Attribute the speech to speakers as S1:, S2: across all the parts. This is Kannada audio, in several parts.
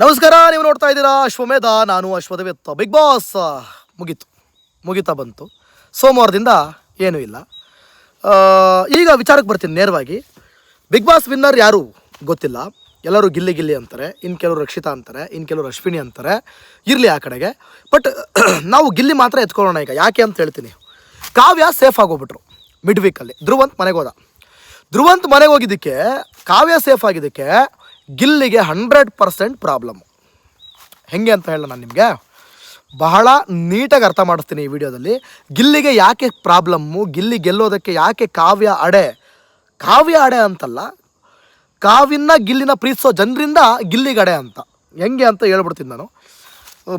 S1: ನಮಸ್ಕಾರ, ನೀವು ನೋಡ್ತಾ ಇದ್ದೀರಾ ಅಶ್ವಮೇಧ, ನಾನು ಅಶ್ವದವೆತ್ತ. ಬಿಗ್ ಬಾಸ್ ಮುಗೀತು. ಮುಗಿತಾ ಬಂತು. ಸೋಮವಾರದಿಂದ ಏನೂ ಇಲ್ಲ. ಈಗ ವಿಚಾರಕ್ಕೆ ಬರ್ತೀನಿ ನೇರವಾಗಿ. ಬಿಗ್ ಬಾಸ್ ವಿನ್ನರ್ ಯಾರು ಗೊತ್ತಿಲ್ಲ. ಎಲ್ಲರೂ ಗಿಲ್ಲಿ ಗಿಲ್ಲಿ ಅಂತಾರೆ. ಇನ್ನು ಕೆಲವರು ರಕ್ಷಿತಾ ಅಂತಾರೆ ಇನ್ನು ಕೆಲವರು ಅಶ್ವಿನಿ ಅಂತಾರೆ. ಇರಲಿ ಆ ಕಡೆಗೆ. ಬಟ್ ನಾವು ಗಿಲ್ಲಿ ಮಾತ್ರ ಎತ್ಕೊಳ್ಳೋಣ ಈಗ. ಯಾಕೆ ಅಂತ ಹೇಳ್ತೀನಿ. ಕಾವ್ಯ ಸೇಫ್ ಆಗೋಗ್ಬಿಟ್ರು. ಮಿಡ್ ವೀಕಲ್ಲಿ ಧ್ರುವಂತ್ ಮನೆಗೆ ಹೋದ. ಧ್ರುವಂತ್ ಮನೆಗೆ ಹೋಗಿದ್ದಕ್ಕೆ, ಕಾವ್ಯ ಸೇಫ್ ಆಗಿದ್ದಕ್ಕೆ ಗಿಲ್ಲಿಗೆ ಹಂಡ್ರೆಡ್ ಪರ್ಸೆಂಟ್ ಪ್ರಾಬ್ಲಮ್. ಹೆಂಗೆ ಅಂತ ಹೇಳ ನಾನು ನಿಮಗೆ? ಬಹಳ ನೀಟಾಗಿ ಅರ್ಥ ಮಾಡಿಸ್ತೀನಿ ಈ ವಿಡಿಯೋದಲ್ಲಿ. ಗಿಲ್ಲಿಗೆ ಯಾಕೆ ಪ್ರಾಬ್ಲಮ್ಮು? ಗಿಲ್ಲಿ ಗೆಲ್ಲೋದಕ್ಕೆ ಯಾಕೆ ಕಾವ್ಯ ಅಡೆ? ಕಾವ್ಯ ಅಡೆ ಅಂತಲ್ಲ ಕಾವಿನ ಗಿಲ್ಲಿನ ಪ್ರೀತಿಸೋ ಜನರಿಂದ ಗಿಲ್ಲಿಗಡೆ ಅಂತ. ಹೆಂಗೆ ಅಂತ ಹೇಳ್ಬಿಡ್ತೀನಿ ನಾನು.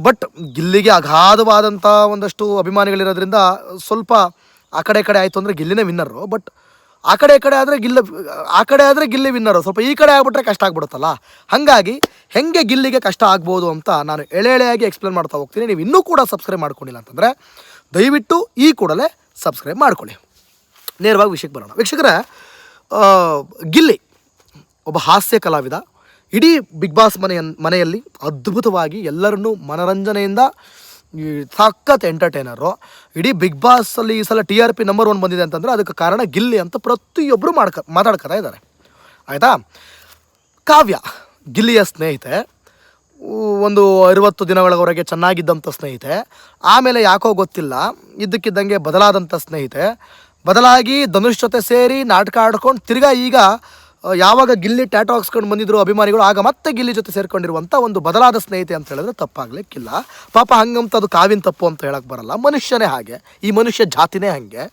S1: ಬಟ್ ಗಿಲ್ಲಿಗೆ ಅಗಾಧವಾದಂಥ ಒಂದಷ್ಟು ಅಭಿಮಾನಿಗಳಿರೋದ್ರಿಂದ ಸ್ವಲ್ಪ ಆ ಕಡೆ ಕಡೆ ಆಯಿತು ಅಂದರೆ ಗಿಲ್ಲಿನೇ ವಿನ್ನರು ಬಟ್ ಆ ಕಡೆ ಈ ಕಡೆ ಆದರೆ ಗಿಲ್ಲ, ಆ ಕಡೆ ಆದರೆ ಗಿಲ್ಲಿ ವಿನ್ನರು ಸ್ವಲ್ಪ ಈ ಕಡೆ ಆಗ್ಬಿಟ್ರೆ ಕಷ್ಟ ಆಗ್ಬಿಡುತ್ತಲ್ಲ? ಹಾಗಾಗಿ ಹೆಂಗೆ ಗಿಲ್ಲಿಗೆ ಕಷ್ಟ ಆಗ್ಬೋದು ಅಂತ ನಾನು ಎಳೆ ಎಳೆಯಾಗಿ ಎಕ್ಸ್ಪ್ಲೇನ್ ಮಾಡ್ತಾ ಹೋಗ್ತೀನಿ. ನೀವು ಇನ್ನೂ ಕೂಡ ಸಬ್ಸ್ಕ್ರೈಬ್ ಮಾಡ್ಕೊಂಡಿಲ್ಲ ಅಂತಂದರೆ ದಯವಿಟ್ಟು ಈ ಕೂಡಲೇ ಸಬ್ಸ್ಕ್ರೈಬ್ ಮಾಡ್ಕೊಳ್ಳಿ. ನೇರವಾಗಿ ವಿಷಯಕ್ಕೆ ಬರೋಣ. ವೀಕ್ಷಕರೇ ಗಿಲ್ಲಿ ಒಬ್ಬ ಹಾಸ್ಯ ಕಲಾವಿದ. ಇಡೀ ಬಿಗ್ ಬಾಸ್ ಮನೆಯ ಮನೆಯಲ್ಲಿ ಅದ್ಭುತವಾಗಿ ಎಲ್ಲರನ್ನೂ ಮನರಂಜನೆಯಿಂದ ಈ ಸಖತ್ ಎಂಟರ್ಟೈನರು ಇಡೀ ಬಿಗ್ ಬಾಸಲ್ಲಿ ಈ ಸಲ T R P number one ಬಂದಿದೆ ಅಂತಂದರೆ ಅದಕ್ಕೆ ಕಾರಣ ಗಿಲ್ಲಿ ಅಂತ ಪ್ರತಿಯೊಬ್ಬರು ಮಾಡ್ಕ, ಮಾತಾಡ್ಕೊತಾ ಇದ್ದಾರೆ. ಆಯಿತಾ? ಕಾವ್ಯ, ಗಿಲ್ಲಿಯ ಸ್ನೇಹಿತೆ. ಒಂದು ಅರುವತ್ತು ದಿನಗಳವರೆಗೆ ಚೆನ್ನಾಗಿದ್ದಂಥ ಸ್ನೇಹಿತೆ. ಆಮೇಲೆ ಯಾಕೋ ಗೊತ್ತಿಲ್ಲ, ಇದ್ದಕ್ಕಿದ್ದಂಗೆ ಬದಲಾದಂಥ ಸ್ನೇಹಿತೆ. ಬದಲಾಗಿ ಧನುಷ್ ಜೊತೆ ಸೇರಿ ನಾಟಕ ಆಡ್ಕೊಂಡು ತಿರ್ಗಾ ಈಗ ಯಾವಾಗ ಗಿಲ್ಲಿ ಟ್ಯಾಟೋ ಹಾಕ್ಸ್ಕೊಂಡು ಬಂದಿದ್ರು ಅಭಿಮಾನಿಗಳು, ಆಗ ಮತ್ತೆ ಗಿಲ್ಲಿ ಜೊತೆ ಸೇರ್ಕೊಂಡಿರುವಂಥ ಒಂದು ಬದಲಾದ ಸ್ನೇಹಿತೆ ಅಂತ ಹೇಳಿದ್ರೆ ತಪ್ಪಾಗ್ಲಿಕ್ಕಿಲ್ಲ. ಪಾಪ ಹಂಗಂತ ಅದು ಕಾವಿನ ತಪ್ಪು ಅಂತ ಹೇಳಕ್ಕೆ ಬರಲ್ಲ. ಮನುಷ್ಯನೇ ಹಾಗೆ. ಈ ಮನುಷ್ಯ ಜಾತಿನೇ ಹಾಗೆ.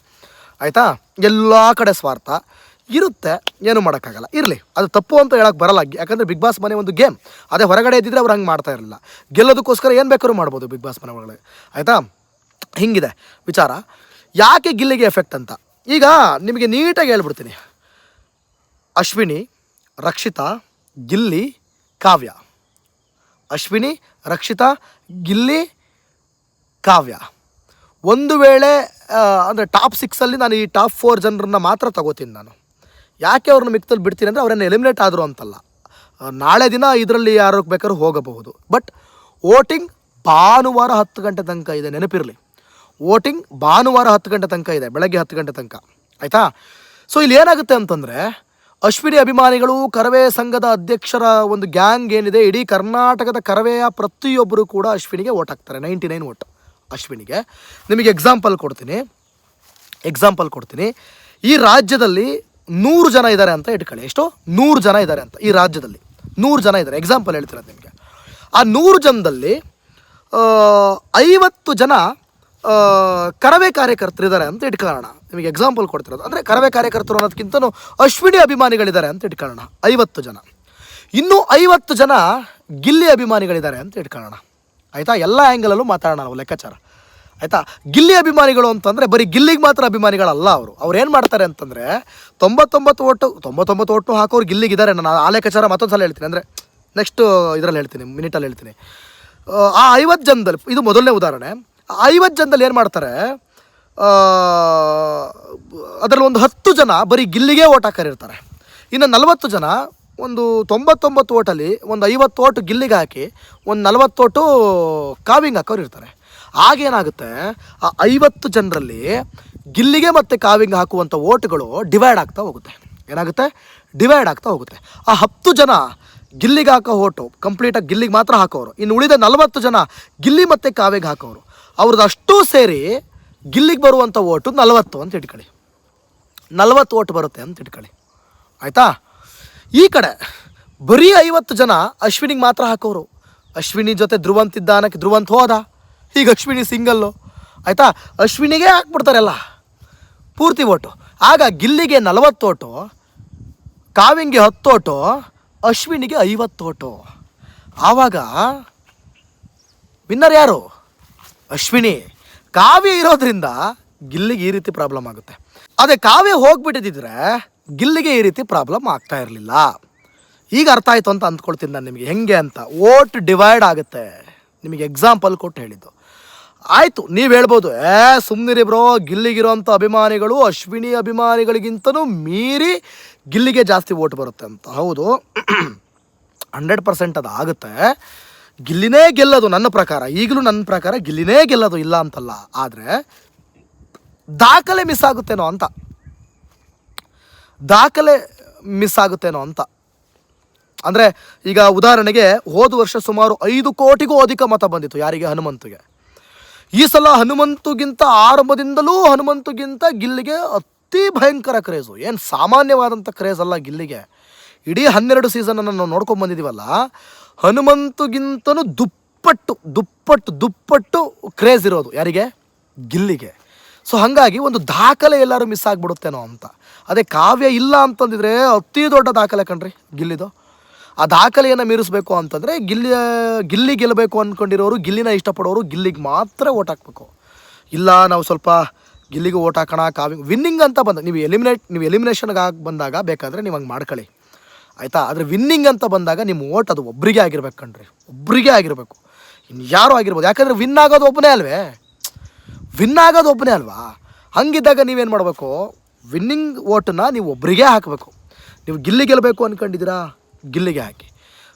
S1: ಆಯಿತಾ? ಎಲ್ಲ ಕಡೆ ಸ್ವಾರ್ಥ. ಇರುತ್ತೆ. ಏನು ಮಾಡೋಕ್ಕಾಗಲ್ಲ. ಇರಲಿ. ಅದು ತಪ್ಪು ಅಂತ ಹೇಳಕ್ಕೆ ಬರಲ್ಲ. ಯಾಕಂದರೆ ಬಿಗ್ ಬಾಸ್ ಮನೆ ಒಂದು ಗೇಮ್ ಅದೇ ಹೊರಗಡೆ ಇದ್ದಿದ್ರೆ ಅವ್ರು ಹಂಗೆ ಮಾಡ್ತಾ ಇರಲಿಲ್ಲ. ಗೆಲ್ಲೋದಕ್ಕೋಸ್ಕರ ಏನು ಬೇಕಾದ್ರೂ ಮಾಡ್ಬೋದು ಬಿಗ್ ಬಾಸ್ ಮನೆ ಒಳಗಡೆ ಆಯಿತಾ? ಹಿಂಗಿದೆ. ವಿಚಾರ. ಯಾಕೆ ಗಿಲ್ಲಿಗೆ ಎಫೆಕ್ಟ್ ಅಂತ? ಈಗ ನಿಮಗೆ ನೀಟಾಗಿ ಹೇಳ್ಬಿಡ್ತೀನಿ. ಅಶ್ವಿನಿ, ರಕ್ಷಿತಾ, ಗಿಲ್ಲಿ, ಕಾವ್ಯ. ಅಶ್ವಿನಿ, ರಕ್ಷಿತಾ, ಗಿಲ್ಲಿ, ಕಾವ್ಯ. ಒಂದು ವೇಳೆ ಅಂದರೆ ಟಾಪ್ ಸಿಕ್ಸಲ್ಲಿ ನಾನು ಈ ಟಾಪ್ ಫೋರ್ ಜನರನ್ನ ಮಾತ್ರ ತಗೋತೀನಿ ನಾನು. ಯಾಕೆ ಅವ್ರನ್ನ ಮಿಕ್ತಲ್ಲಿ ಬಿಡ್ತೀನಿ ಅಂದರೆ ಅವರನ್ನು ಎಲಿಮಿನೇಟ್ ಆದರು ಅಂತಲ್ಲ. ನಾಳೆ ದಿನ ಇದರಲ್ಲಿ ಯಾರು ಬೇಕಾದ್ರೂ ಹೋಗಬಹುದು. ಬಟ್ ವೋಟಿಂಗ್ ಭಾನುವಾರ ಹತ್ತು ಗಂಟೆ ತನಕ ಇದೆ, ನೆನಪಿರಲಿ. ವೋಟಿಂಗ್ ಭಾನುವಾರ ಹತ್ತು ಗಂಟೆ ತನಕ ಇದೆ, ಬೆಳಗ್ಗೆ ಹತ್ತು ಗಂಟೆ ತನಕ. ಆಯಿತಾ? ಸೊ ಇಲ್ಲಿ ಏನಾಗುತ್ತೆ ಅಂತಂದರೆ ಅಶ್ವಿನಿ ಅಭಿಮಾನಿಗಳು ಕರವೇ ಸಂಘದ ಅಧ್ಯಕ್ಷರ ಒಂದು ಗ್ಯಾಂಗ್ ಏನಿದೆ, ಇಡೀ ಕರ್ನಾಟಕದ ಕರವೆಯ ಪ್ರತಿಯೊಬ್ಬರು ಕೂಡ ಅಶ್ವಿನಿಗೆ ಓಟ್ ಹಾಕ್ತಾರೆ. ನೈಂಟಿ ನೈನ್ ಓಟ್ ಅಶ್ವಿನಿಗೆ. ನಿಮಗೆ ಎಕ್ಸಾಂಪಲ್ ಕೊಡ್ತೀನಿ. ಎಕ್ಸಾಂಪಲ್ ಕೊಡ್ತೀನಿ. ಈ ರಾಜ್ಯದಲ್ಲಿ ನೂರು ಜನ ಇದ್ದಾರೆ ಅಂತ ಇಟ್ಕೊಳ್ಳಿ. ಎಷ್ಟು? ನೂರು ಜನ ಇದ್ದಾರೆ ಅಂತ ಈ ರಾಜ್ಯದಲ್ಲಿ. ನೂರು ಜನ ಇದ್ದಾರೆ. ಎಕ್ಸಾಂಪಲ್ ಹೇಳ್ತಿರೋದು ನಿಮಗೆ. ಆ ನೂರು ಜನದಲ್ಲಿ ಐವತ್ತು ಜನ ಕರವೇ ಕಾರ್ಯಕರ್ತರಿದ್ದಾರೆ ಅಂತ ಇಟ್ಕೊಳ್ಳೋಣ. ನಿಮಗೆ ಎಕ್ಸಾಂಪಲ್ ಕೊಡ್ತಿರೋದು. ಅಂದರೆ ಕರವೇ ಕಾರ್ಯಕರ್ತರು ಅನ್ನೋದಕ್ಕಿಂತನೂ ಅಶ್ವಿನಿ ಅಭಿಮಾನಿಗಳಿದ್ದಾರೆ ಅಂತ ಇಟ್ಕೊಳ್ಳೋಣ. ಐವತ್ತು ಜನ. ಇನ್ನೂ ಐವತ್ತು ಜನ ಗಿಲ್ಲಿ ಅಭಿಮಾನಿಗಳಿದ್ದಾರೆ ಅಂತ ಇಟ್ಕೊಳ್ಳೋಣ. ಆಯಿತಾ? ಎಲ್ಲ ಆ್ಯಂಗಲಲ್ಲೂ ಮಾತಾಡೋಣ ನಾವು ಲೆಕ್ಕಾಚಾರ. ಆಯಿತಾ? ಗಿಲ್ಲಿ ಅಭಿಮಾನಿಗಳು ಅಂತಂದರೆ ಬರೀ ಗಿಲ್ಲಿಗೆ ಮಾತ್ರ ಅಭಿಮಾನಿಗಳಲ್ಲ ಅವರು. ಅವ್ರು ಏನು ಮಾಡ್ತಾರೆ ಅಂತಂದರೆ ತೊಂಬತ್ತೊಂಬತ್ತು ಓಟು ತೊಂಬತ್ತೊಂಬತ್ತು ಓಟು ಹಾಕೋರು ಗಿಲ್ಲಿಗಿದ್ದಾರೆ. ನಾನು ಆ ಲೆಕ್ಕಾಚಾರ ಮತ್ತೊಂದು ಸಲ ಹೇಳ್ತೀನಿ. ಅಂದರೆ ನೆಕ್ಸ್ಟ್ ಇದರಲ್ಲಿ ಹೇಳ್ತೀನಿ ಮಿನಿಟಲ್ಲಿ ಹೇಳ್ತೀನಿ. ಆ, ಐವತ್ತು ಜನದಲ್ಲಿ ಇದು ಮೊದಲನೇ ಉದಾಹರಣೆ. ಐವತ್ತು ಜನದಲ್ಲಿ ಏನು ಮಾಡ್ತಾರೆ ಅದರಲ್ಲಿ ಒಂದು ಹತ್ತು ಜನ ಬರೀ ಗಿಲ್ಲಿಗೆ ಓಟ್ ಹಾಕರಿರ್ತಾರೆ. ಇನ್ನು ನಲವತ್ತು ಜನ ಒಂದು ತೊಂಬತ್ತೊಂಬತ್ತು ಓಟಲ್ಲಿ ಒಂದು ಐವತ್ತು ಓಟು ಗಿಲ್ಲಿಗೆ ಹಾಕಿ, ಒಂದು ನಲವತ್ತು ಓಟು ಕಾವಿಂಗ್ ಹಾಕೋರು ಇರ್ತಾರೆ ಆಗೇನಾಗುತ್ತೆ ಆ ಐವತ್ತು ಜನರಲ್ಲಿ ಗಿಲ್ಲಿಗೆ ಮತ್ತು ಕಾವಿಂಗ್ ಹಾಕುವಂಥ ಓಟ್ಗಳು ಡಿವೈಡ್ ಆಗ್ತಾ ಹೋಗುತ್ತೆ. ಏನಾಗುತ್ತೆ, ಡಿವೈಡ್ ಆಗ್ತಾ ಹೋಗುತ್ತೆ. ಆ ಹತ್ತು ಜನ ಗಿಲ್ಲಿಗೆ ಹಾಕೋ ಓಟು ಕಂಪ್ಲೀಟಾಗಿ ಗಿಲ್ಲಿಗೆ ಮಾತ್ರ ಹಾಕೋರು. ಇನ್ನು ಉಳಿದ ನಲವತ್ತು ಜನ ಗಿಲ್ಲಿ ಮತ್ತು ಕಾವಿಗೆ ಹಾಕೋರು. ಅವ್ರದ್ದು ಅಷ್ಟೂ ಸೇರಿ ಗಿಲ್ಲಿಗೆ ಬರುವಂಥ ಓಟು ನಲವತ್ತು ಅಂತ ಇಟ್ಕೊಳ್ಳಿ. ನಲವತ್ತು ಓಟ್ ಬರುತ್ತೆ ಅಂತ ಇಟ್ಕೊಳ್ಳಿ. ಆಯಿತಾ? ಈ ಕಡೆ ಬರೀ ಐವತ್ತು ಜನ ಅಶ್ವಿನಿಗೆ ಮಾತ್ರ ಹಾಕೋರು. ಅಶ್ವಿನಿ ಜೊತೆ ಧ್ರುವಂತ್ ಇದ್ದಾನಕ್ಕೆ ಧ್ರುವಂತ್ ಹೋದ. ಈಗ ಅಶ್ವಿನಿ ಸಿಂಗಲ್ಲು ಆಯಿತಾ? ಅಶ್ವಿನಿಗೆ ಹಾಕ್ಬಿಡ್ತಾರೆಲ್ಲ ಪೂರ್ತಿ ಓಟು. ಆಗ ಗಿಲ್ಲಿಗೆ ನಲವತ್ತು ಓಟು, ಕಾವಿಂಗೆ ಹತ್ತು ಓಟು, ಅಶ್ವಿನಿಗೆ ಐವತ್ತು ಓಟು. ಆವಾಗ ವಿನ್ನರ್ ಯಾರು? ಅಶ್ವಿನಿ, ಕಾವ್ಯ ಇರೋದ್ರಿಂದ ಗಿಲ್ಲಿಗೆ ಈ ರೀತಿ ಪ್ರಾಬ್ಲಮ್ ಆಗುತ್ತೆ. ಅದೇ ಕಾವ್ಯ ಹೋಗ್ಬಿಟ್ಟಿದ್ರೆ ಗಿಲ್ಲಿಗೆ ಈ ರೀತಿ ಪ್ರಾಬ್ಲಮ್ ಆಗ್ತಾ ಇರಲಿಲ್ಲ. ಈಗ ಅರ್ಥ ಆಯ್ತು ಅಂತ ಅಂದ್ಕೊಳ್ತೀನಿ ನಾನು ನಿಮಗೆ. ಹೆಂಗೆ ಅಂತ? ಓಟ್ ಡಿವೈಡ್ ಆಗುತ್ತೆ. ನಿಮಗೆ ಎಕ್ಸಾಂಪಲ್ ಕೊಟ್ಟು ಹೇಳಿದ್ದು. ಆಯಿತು, ನೀವು ಹೇಳ್ಬೋದು, ಏ ಸುಮ್ಮನಿರಿ ಬ್ರೋ, ಗಿಲ್ಲಿಗಿರೋಂಥ ಅಭಿಮಾನಿಗಳು, ಅಶ್ವಿನಿ ಅಭಿಮಾನಿಗಳಿಗಿಂತನೂ ಮೀರಿ ಗಿಲ್ಲಿಗೆ ಜಾಸ್ತಿ ಓಟ್ ಬರುತ್ತೆ ಅಂತ. ಹೌದು ಹಂಡ್ರೆಡ್ ಪರ್ಸೆಂಟ್ ಅದು ಆಗುತ್ತೆ ಗಿಲ್ಲಿನೇ ಗೆಲ್ಲೋದು ನನ್ನ ಪ್ರಕಾರ. ಈಗಲೂ ನನ್ನ ಪ್ರಕಾರ ಗಿಲ್ಲಿನೇ ಗೆಲ್ಲೋದು ಇಲ್ಲ ಅಂತಲ್ಲ. ಆದರೆ ದಾಖಲೆ ಮಿಸ್ ಆಗುತ್ತೇನೋ ಅಂತ. ದಾಖಲೆ ಮಿಸ್ ಆಗುತ್ತೇನೋ ಅಂತ. ಅಂದರೆ ಈಗ ಉದಾಹರಣೆಗೆ ಹೋದ ವರ್ಷ ಸುಮಾರು ಐದು ಕೋಟಿಗೂ ಅಧಿಕ ಮತ ಬಂದಿತ್ತು ಯಾರಿಗೆ? ಹನುಮಂತಿಗೆ. ಈ ಸಲ ಹನುಮಂತುಗಿಂತ ಆರಂಭದಿಂದಲೂ ಹನುಮಂತುಗಿಂತ ಗಿಲ್ಲಿಗೆ ಅತಿ ಭಯಂಕರ ಕ್ರೇಜು ಏನು ಸಾಮಾನ್ಯವಾದಂಥ ಕ್ರೇಜ್ ಅಲ್ಲ ಗಿಲ್ಲಿಗೆ. ಇಡೀ ಹನ್ನೆರಡು ಸೀಸನನ್ನು ನಾವು ನೋಡ್ಕೊಂಡು ಬಂದಿದ್ದೀವಲ್ಲ ಹನುಮಂತುಗಿಂತನೂ ದುಪ್ಪಟ್ಟು ದುಪ್ಪಟ್ಟು ದುಪ್ಪಟ್ಟು ಕ್ರೇಜ್ ಇರೋದು ಯಾರಿಗೆ? ಗಿಲ್ಲಿಗೆ. ಸೊ ಹಾಗಾಗಿ ಒಂದು ದಾಖಲೆ ಎಲ್ಲರೂ ಮಿಸ್ ಆಗಿಬಿಡುತ್ತೇನೋ ಅಂತ. ಅದೇ ಕಾವ್ಯ ಇಲ್ಲ ಅಂತಂದಿದ್ರೆ ಅತಿ ದೊಡ್ಡ ದಾಖಲೆ ಕಣ್ರಿ ಗಿಲ್ಲಿದು. ಆ ದಾಖಲೆಯನ್ನು ಮೀರಿಸ್ಬೇಕು ಅಂತಂದರೆ ಗಿಲ್ಲಿ ಗಿಲ್ಲಿ ಗೆಲ್ಲಬೇಕು ಅಂದ್ಕೊಂಡಿರೋರು ಗಿಲ್ಲಿನ ಇಷ್ಟಪಡೋರು ಗಿಲ್ಲಿಗೆ ಮಾತ್ರ ಓಟ್ ಹಾಕ್ಬೇಕು. ಇಲ್ಲ ನಾವು ಸ್ವಲ್ಪ ಗಿಲ್ಲಿಗೆ ಓಟ್ ಹಾಕೋಣ ಕಾವ್ಯ ವಿನ್ನಿಂಗ್ ಅಂತ ಬಂದ ನೀವು ಎಲಿಮಿನೇಟ್ ನೀವು ಎಲಿಮಿನೇಷನ್ಗೆ ಆಗಿ ಬಂದಾಗ ಬೇಕಾದರೆ ನೀವು ಹಂಗೆ ಮಾಡ್ಕೊಳ್ಳಿ. ಆಯಿತಾ? ಆದರೆ ವಿನ್ನಿಂಗ್ ಅಂತ ಬಂದಾಗ ನಿಮ್ಮ ಓಟ್ ಅದು ಒಬ್ಬರಿಗೆ ಆಗಿರ್ಬೇಕು ಕಣ್ರಿ. ಒಬ್ಬರಿಗೆ ಆಗಿರಬೇಕು. ಇನ್ನು ಯಾರು ಆಗಿರ್ಬೋದು? ಯಾಕಂದರೆ ವಿನ್ ಆಗೋದು ಒಬ್ಬನೇ ಅಲ್ವೇ? ವಿನ್ ಆಗೋದು ಒಬ್ಬನೇ ಅಲ್ವಾ? ಹಂಗಿದ್ದಾಗ ನೀವೇನು ಮಾಡಬೇಕು? ವಿನ್ನಿಂಗ್ ಓಟನ್ನು ನೀವು ಒಬ್ಬರಿಗೆ ಹಾಕಬೇಕು. ನೀವು ಗಿಲ್ಲಿ ಗೆಲ್ಲಬೇಕು ಅಂದ್ಕೊಂಡಿದ್ದೀರಾ ಗಿಲ್ಲಿಗೆ ಹಾಕಿ.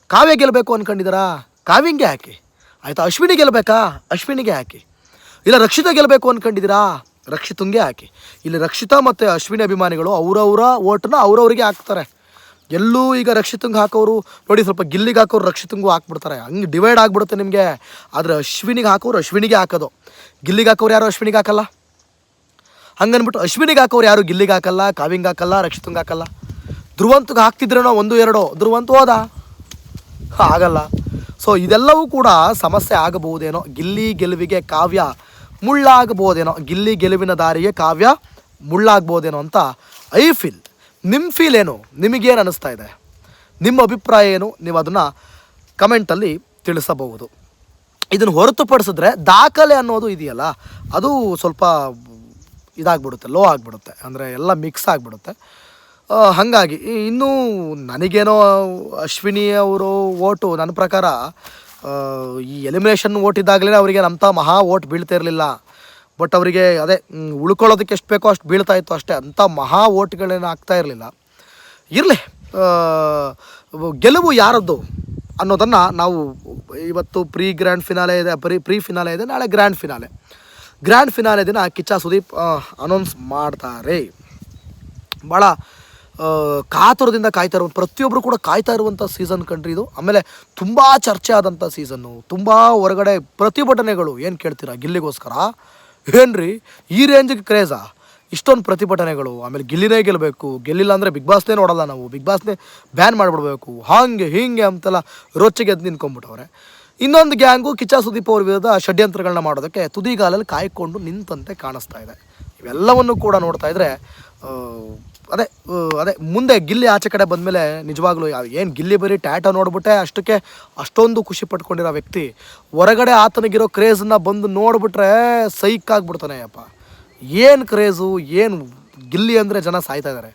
S1: ಕಾವ್ಯ ಗೆಲ್ಲಬೇಕು ಅಂದ್ಕೊಂಡಿದ್ದೀರಾ ಕಾವ್ಯಂಗೆ ಹಾಕಿ. ಆಯಿತಾ? ಅಶ್ವಿನಿ ಗೆಲ್ಲಬೇಕಾ ಅಶ್ವಿನಿಗೆ ಹಾಕಿ. ಇಲ್ಲ ರಕ್ಷಿತಾ ಗೆಲ್ಲಬೇಕು ಅಂದ್ಕೊಂಡಿದ್ದೀರಾ ರಕ್ಷಿತಂಗೆ ಹಾಕಿ. ಇಲ್ಲಿ ರಕ್ಷಿತಾ ಮತ್ತು ಅಶ್ವಿನಿ ಅಭಿಮಾನಿಗಳು ಅವರವರ ಓಟನ್ನ ಅವ್ರವ್ರಿಗೆ ಹಾಕ್ತಾರೆ. ಎಲ್ಲೂ ಈಗ ರಕ್ಷಿತಂಗ್ ಹಾಕೋರು, ನೋಡಿ ಸ್ವಲ್ಪ ಗಿಲ್ಲಿಗೆ ಹಾಕೋರು ರಕ್ಷಿತಂಗು ಹಾಕ್ಬಿಡ್ತಾರೆ. ಹಂಗೆ ಡಿವೈಡ್ ಆಗಿಬಿಡುತ್ತೆ ನಿಮಗೆ. ಆದರೆ ಅಶ್ವಿನಿಗೆ ಹಾಕೋರು ಅಶ್ವಿನಿಗೆ ಹಾಕೋದು. ಗಿಲ್ಲಿಗೆ ಹಾಕೋರು ಯಾರು ಅಶ್ವಿನಿಗೆ ಹಾಕಲ್ಲ? ಹಂಗನ್ಬಿಟ್ಟು ಅಶ್ವಿನಿಗೆ ಹಾಕೋರು ಯಾರು ಗಿಲ್ಲಿಗೆ ಹಾಕಲ್ಲ, ಕಾವಿಂಗ್ ಹಾಕಲ್ಲ, ರಕ್ಷಿತಂಗೆ ಹಾಕಲ್ಲ? ಧ್ರುವಂತಗೆ ಹಾಕ್ತಿದ್ರೇನೋ ಒಂದು ಎರಡು. ಧ್ರುವಂತ ಹೋದ? ಆಗಲ್ಲ. ಸೊ ಇದೆಲ್ಲವೂ ಕೂಡ ಸಮಸ್ಯೆ ಆಗಬಹುದೇನೋ. ಗಿಲ್ಲಿ ಗೆಲುವಿಗೆ ಕಾವ್ಯ ಮುಳ್ಳಾಗಬಹುದೇನೋ. ಗಿಲ್ಲಿ ಗೆಲುವಿನ ದಾರಿಗೆ ಕಾವ್ಯ ಮುಳ್ಳಾಗ್ಬೋದೇನೋ ಅಂತ ಐ ಫೀಲ್ ನಿಮ್ಮ ಫೀಲ್ ಏನು? ನಿಮಗೇನು ಅನ್ನಿಸ್ತಾ ಇದೆ? ನಿಮ್ಮ ಅಭಿಪ್ರಾಯ ಏನು? ನೀವು ಅದನ್ನು ಕಮೆಂಟಲ್ಲಿ ತಿಳಿಸಬಹುದು. ಇದನ್ನು ಹೊರತುಪಡಿಸಿದ್ರೆ ದಾಖಲೆ ಅನ್ನೋದು ಇದೆಯಲ್ಲ, ಅದು ಸ್ವಲ್ಪ ಇದಾಗ್ಬಿಡುತ್ತೆ ಲೋ ಆಗಿಬಿಡುತ್ತೆ, ಅಂದರೆ ಎಲ್ಲ ಮಿಕ್ಸ್ ಆಗಿಬಿಡುತ್ತೆ. ಹಾಗಾಗಿ ಇನ್ನೂ ನನಗೇನೋ ಅಶ್ವಿನಿ ಅವರು ಓಟು, ನನ್ನ ಪ್ರಕಾರ ಈ ಎಲಿಮಿನೇಷನ್ ಓಟ್ ಇದ್ದಾಗಲೇ ಅವರಿಗೆ ನಮ್ಮಂಥ ಮಹಾ ಓಟ್ ಬೀಳ್ತಾ ಇರಲಿಲ್ಲ. ಬಟ್ ಅವರಿಗೆ ಅದೇ ಉಳ್ಕೊಳ್ಳೋದಕ್ಕೆ ಎಷ್ಟು ಬೇಕೋ ಅಷ್ಟು ಬೀಳ್ತಾ ಇತ್ತು ಅಷ್ಟೇ. ಅಂಥ ಮಹಾ ಓಟ್ಗಳೇನು ಆಗ್ತಾ ಇರಲಿಲ್ಲ. ಇರಲಿ ಗೆಲುವು ಯಾರದ್ದು ಅನ್ನೋದನ್ನು ನಾವು ಇವತ್ತು ಪ್ರೀ ಗ್ರ್ಯಾಂಡ್ ಫಿನಾಲೆ ಇದೆ, ಪ್ರೀ ಪ್ರೀ ಫಿನಾಲೆ ಇದೆ, ನಾಳೆ ಗ್ರ್ಯಾಂಡ್ ಫಿನಾಲೆ. ಗ್ರ್ಯಾಂಡ್ ಫಿನಾಲೆ ದಿನ ಕಿಚ್ಚ ಸುದೀಪ್ ಅನೌನ್ಸ್ ಮಾಡ್ತಾರೆ. ಭಾಳ ಕಾತುರದಿಂದ ಕಾಯ್ತಾ ಇರುವ ಪ್ರತಿಯೊಬ್ಬರು ಕೂಡ ಕಾಯ್ತಾ ಇರುವಂಥ ಸೀಸನ್ ಕಂಡ್ರಿ ಇದು. ಆಮೇಲೆ ತುಂಬ ಚರ್ಚೆ ಆದಂಥ ಸೀಸನ್ನು ತುಂಬ ಹೊರಗಡೆ ಪ್ರತಿಭಟನೆಗಳು. ಏನು ಕೇಳ್ತೀರಾ ಗಿಲ್ಲಿಗೋಸ್ಕರ? ಏನ್ರಿ? ಈ ರೇಂಜಿಗೆ ಕ್ರೇಜಾ ಇಷ್ಟೊಂದು ಪ್ರತಿಭಟನೆಗಳು, ಆಮೇಲೆ ಗೆಲ್ಲಿನೇ ಗೆಲ್ಲಬೇಕು ಗೆಲ್ಲಿಲ್ಲ ಅಂದರೆ ಬಿಗ್ ಬಾಸ್ನೇ ನೋಡಲ್ಲ ನಾವು ಬಿಗ್ ಬಾಸ್ನೇ ಬ್ಯಾನ್ ಮಾಡಿಬಿಡ್ಬೇಕು, ಹಾಗೆ ಹೀಗೆ ಅಂತೆಲ್ಲ ರೊಚ್ಚಿಗೆ ಎದ್ದು ನಿಂತ್ಕೊಂಡ್ಬಿಟ್ಟವ್ರೆ. ಇನ್ನೊಂದು ಗ್ಯಾಂಗು ಕಿಚ್ಚ ಸುದೀಪ್ ಅವ್ರ ವಿರುದ್ಧ ಷಡ್ಯಂತ್ರಗಳನ್ನ ಮಾಡೋದಕ್ಕೆ ತುದಿಗಾಲಲ್ಲಿ ಕಾಯ್ಕೊಂಡು ನಿಂತಂತೆ ಕಾಣಿಸ್ತಾ ಇದೆ. ಇವೆಲ್ಲವನ್ನು ಕೂಡ ನೋಡ್ತಾ ಇದ್ರೆ ಅದೇ ಅದೇ, ಮುಂದೆ ಗಿಲ್ಲಿ ಆಚೆ ಕಡೆ ಬಂದಮೇಲೆ ನಿಜವಾಗ್ಲೂ ಏನು ಗಿಲ್ಲಿ ಬರೀ ಟ್ಯಾಟೋ ನೋಡ್ಬಿಟ್ಟೆ, ಅಷ್ಟಕ್ಕೆ ಅಷ್ಟೊಂದು ಖುಷಿ ಪಟ್ಕೊಂಡಿರೋ ವ್ಯಕ್ತಿ. ಹೊರಗಡೆ ಆತನಿಗಿರೋ ಕ್ರೇಜನ್ನ ಬಂದು ನೋಡಿಬಿಟ್ರೆ ಸೈಕ್ ಆಗ್ಬಿಡ್ತಾನೆ ಅಪ್ಪ. ಏನು ಕ್ರೇಜು ಏನು ಗಿಲ್ಲಿ ಅಂದರೆ ಜನ ಸಾಯ್ತಾ ಇದ್ದಾರೆ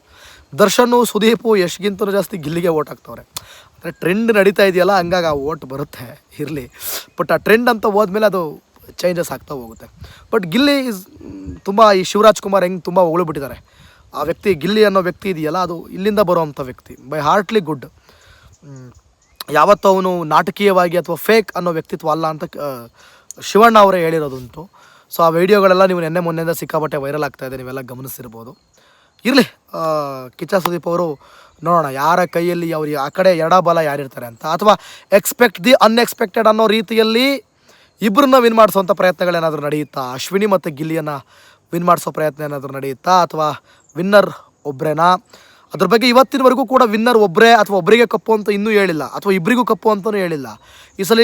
S1: ದರ್ಶನು, ಸುದೀಪು ಯಶ್ಗಿಂತನೂ ಜಾಸ್ತಿ ಗಿಲ್ಲಿಗೆ ಓಟ್ ಹಾಕ್ತವ್ರೆ. ಅಂದರೆ ಟ್ರೆಂಡ್ ನಡೀತಾ ಇದೆಯಲ್ಲ, ಹಂಗಾಗಿ ಆ ಓಟ್ ಬರುತ್ತೆ, ಇರಲಿ. ಬಟ್ ಆ ಟ್ರೆಂಡ್ ಅಂತ ಹೋದ್ಮೇಲೆ ಅದು ಚೇಂಜಸ್ ಆಗ್ತಾ ಹೋಗುತ್ತೆ. ಬಟ್ ಗಿಲ್ಲಿ ಇಸ್ ತುಂಬ ಈ ಶಿವರಾಜ್ ಕುಮಾರ್ ಹೆಂಗೆ ತುಂಬ ಹೊಗಳ್ಬಿಟ್ಟಿದ್ದಾರೆ. ಆ ವ್ಯಕ್ತಿ ಗಿಲ್ಲಿ ಅನ್ನೋ ವ್ಯಕ್ತಿ ಇದೆಯಲ್ಲ, ಅದು ಇಲ್ಲಿಂದ ಬರುವಂಥ ವ್ಯಕ್ತಿ. ಬೈ ಹಾರ್ಟ್ಲಿ ಗುಡ್ ಯಾವತ್ತೂ ಅವನು ನಾಟಕೀಯವಾಗಿ ಅಥವಾ ಫೇಕ್ ಅನ್ನೋ ವ್ಯಕ್ತಿತ್ವ ಅಲ್ಲ ಅಂತ ಶಿವಣ್ಣ ಅವರೇ ಹೇಳಿರೋದುಂಟು. ಸೊ ಆ ವಿಡಿಯೋಗಳೆಲ್ಲ ನೀವು ನಿನ್ನೆ ಮೊನ್ನೆಯಿಂದ ಸಿಕ್ಕಾಪಟ್ಟೆ ವೈರಲ್ ಆಗ್ತಾ ಇದೆ, ನೀವೆಲ್ಲ ಗಮನಿಸಿರ್ಬೋದು. ಇರಲಿ ಕಿಚ್ಚ ಸುದೀಪ್ ಅವರು ನೋಡೋಣ, ಯಾರ ಕೈಯಲ್ಲಿ ಅವ್ರು ಆ ಕಡೆ ಎಡಬಲ ಯಾರಿರ್ತಾರೆ ಅಂತ. ಅಥವಾ ಎಕ್ಸ್ಪೆಕ್ಟ್ ದಿ ಅನ್ಎಕ್ಸ್ಪೆಕ್ಟೆಡ್ ಅನ್ನೋ ರೀತಿಯಲ್ಲಿ ಇಬ್ಬರನ್ನ ವಿನ್ ಮಾಡಿಸುವಂಥ ಪ್ರಯತ್ನಗಳೇನಾದರೂ ನಡೆಯುತ್ತಾ? ಅಶ್ವಿನಿ ಮತ್ತು ಗಿಲ್ಲಿಯನ್ನು ವಿನ್ ಮಾಡಿಸೋ ಪ್ರಯತ್ನ ಏನಾದರೂ ನಡೆಯುತ್ತಾ? ಅಥವಾ ವಿನ್ನರ್ ಒಬ್ಬರೇನಾ ಅದ್ರ ಬಗ್ಗೆ ಇವತ್ತಿನವರೆಗೂ ಕೂಡ ವಿನ್ನರ್ ಒಬ್ಬರೇ ಅಥವಾ ಒಬ್ಬರಿಗೆ ಕಪ್ಪು ಅಂತ ಇನ್ನೂ ಹೇಳಿಲ್ಲ, ಅಥವಾ ಇಬ್ಬರಿಗೂ ಕಪ್ಪು ಅಂತಲೂ ಹೇಳಿಲ್ಲ. ಈ ಸಲ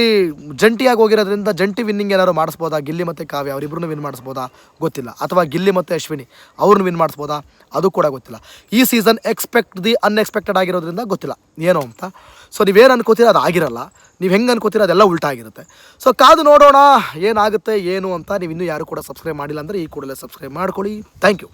S1: ಜಂಟಿಯಾಗಿ ಹೋಗಿರೋದ್ರಿಂದ ಜಂಟಿ ವಿನ್ನಿಂಗ್ ಏನಾದ್ರು ಮಾಡಿಸ್ಬೋದಾ? ಗಿಲ್ಲಿ ಮತ್ತು ಕಾವ್ಯ ಅವರಿಬ್ಬರನ್ನು ವಿನ್ ಮಾಡಿಸ್ಬೋದಾ? ಗೊತ್ತಿಲ್ಲ. ಅಥವಾ ಗಿಲ್ಲಿ ಮತ್ತು ಅಶ್ವಿನಿ, ಅವ್ರನ್ನ ವಿನ್ ಮಾಡಿಸ್ಬೋದಾ? ಅದು ಕೂಡ ಗೊತ್ತಿಲ್ಲ. ಈ ಸೀಸನ್ ಎಕ್ಸ್ಪೆಕ್ಟ್ ದಿ ಅನ್ಎಕ್ಸ್ಪೆಕ್ಟೆಡ್ ಆಗಿರೋದ್ರಿಂದ ಗೊತ್ತಿಲ್ಲ. ಏನು ಅಂತ. ಸೊ ನೀವೇನು ಅನ್ಕೋತೀರ ಅದು ಆಗಿರಲ್ಲ. ನೀವು ಹೆಂಗೆ ಅನ್ಕೋತೀರ ಅದೆಲ್ಲ ಉಲ್ಟಾಗಿರುತ್ತೆ ಸೊ ಕಾದು ನೋಡೋಣ, ಏನಾಗುತ್ತೆ, ಏನು ಅಂತ ನೀವು ಇನ್ನೂ ಯಾರು ಕೂಡ ಸಬ್ಸ್ಕ್ರೈಬ್ ಮಾಡಿಲ್ಲ ಅಂದರೆ ಈ ಕೂಡಲೇ ಸಬ್ಸ್ಕ್ರೈಬ್ ಮಾಡ್ಕೊಳ್ಳಿ. Thank you.